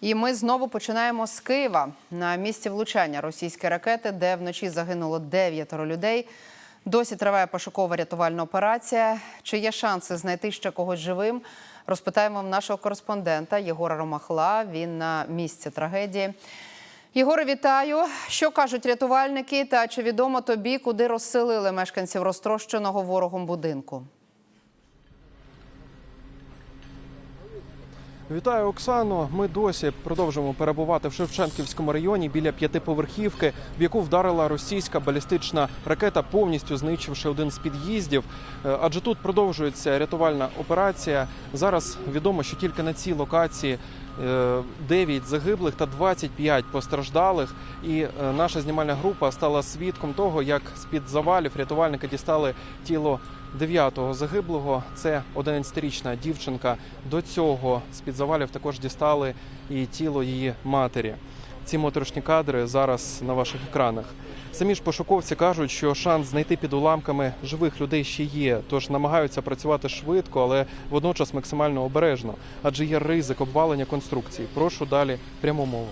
І ми знову починаємо з Києва на місці влучання російської ракети, де вночі загинуло дев'ятеро людей. Досі триває пошукова рятувальна операція. Чи є шанси знайти ще когось живим? Розпитаємо в нашого кореспондента Єгора Ромахла. Він на місці трагедії. Єгоре, вітаю. Що кажуть рятувальники? Та чи відомо тобі, куди розселили мешканців розтрощеного ворогом будинку? Вітаю, Оксано. Ми досі продовжуємо перебувати в Шевченківському районі біля п'ятиповерхівки, в яку вдарила російська балістична ракета, повністю знищивши один з під'їздів. Е, Адже тут продовжується рятувальна операція. Зараз відомо, що тільки на цій локації 9 загиблих та 25 постраждалих. І е, наша знімальна група стала свідком того, як з під завалів рятувальники дістали тіло дев'ятого загиблого. Це 11-річна дівчинка. До цього з під завалів також дістали і тіло її матері. Ці моторошні кадри зараз на ваших екранах. Самі ж пошуковці кажуть, що шанс знайти під уламками живих людей ще є, тож намагаються працювати швидко, але водночас максимально обережно, адже є ризик обвалення конструкції. Прошу далі пряму мову.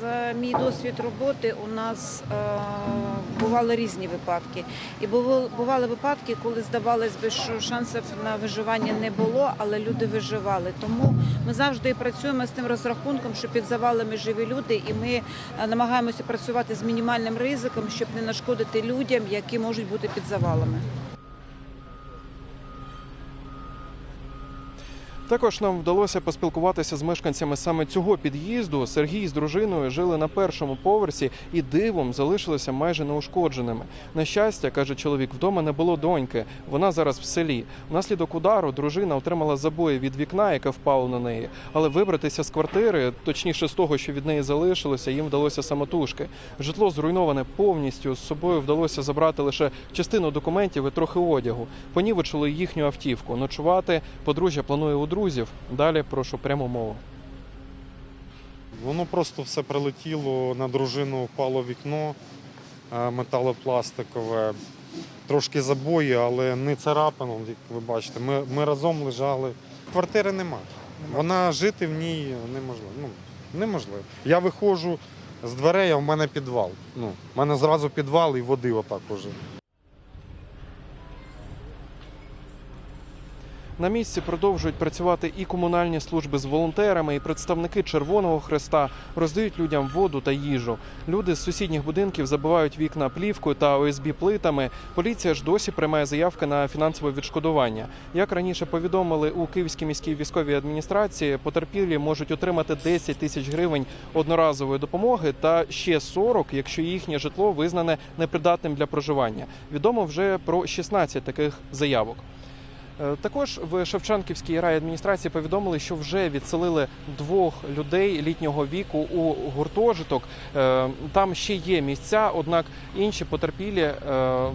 За мій досвід роботи у нас е, бували різні випадки. І бували, випадки, коли здавалось би, що шансів на виживання не було, але люди виживали. Тому ми завжди працюємо з тим розрахунком, що під завалами живі люди, і ми е, намагаємося працювати з мінімальним ризиком, щоб не нашкодити людям, які можуть бути під завалами. Також нам вдалося поспілкуватися з мешканцями саме цього під'їзду. Сергій з дружиною жили на першому поверсі і дивом залишилися майже неушкодженими. На щастя, каже чоловік, вдома не було доньки. Вона зараз в селі. Внаслідок удару дружина отримала забої від вікна, яке впало на неї. Але вибратися з квартири, точніше з того, що від неї залишилося, їм вдалося самотужки. Житло зруйноване повністю. З собою вдалося забрати лише частину документів і трохи одягу. Понівечили їхню автівку. Ночувати подружжя планує у друзів. Далі прошу пряму мову. Воно просто все прилетіло, на дружину впало вікно е, металопластикове. Трошки забої, але не царапину, як ви бачите. Ми, ми разом лежали. Квартири нема. Вона жити в ній неможливо. Ну, неможливо. Я виходжу з дверей, а в мене підвал. Ну, в мене зразу підвал і води отак уже. На місці продовжують працювати і комунальні служби з волонтерами, і представники Червоного Хреста роздають людям воду та їжу. Люди з сусідніх будинків забивають вікна плівкою та ОСБ плитами. Поліція ж досі приймає заявки на фінансове відшкодування. Як раніше повідомили у Київській міській військовій адміністрації, потерпілі можуть отримати 10 тисяч гривень одноразової допомоги та ще 40, якщо їхнє житло визнане непридатним для проживання. Відомо вже про 16 таких заявок. Е, Також в Шевченківській райадміністрації повідомили, що вже відселили двох людей літнього віку у гуртожиток. Е, Там ще є місця, однак інші потерпілі е,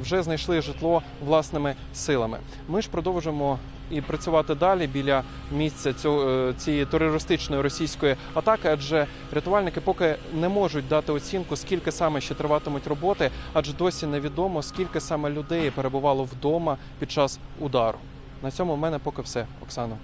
вже знайшли житло власними силами. Ми ж продовжимо і працювати далі біля місця цього цієї терористичної російської атаки, адже рятувальники поки не можуть дати оцінку, скільки саме ще триватимуть роботи, адже досі невідомо скільки саме людей перебувало вдома під час удару. На цьому в мене поки все, Оксано.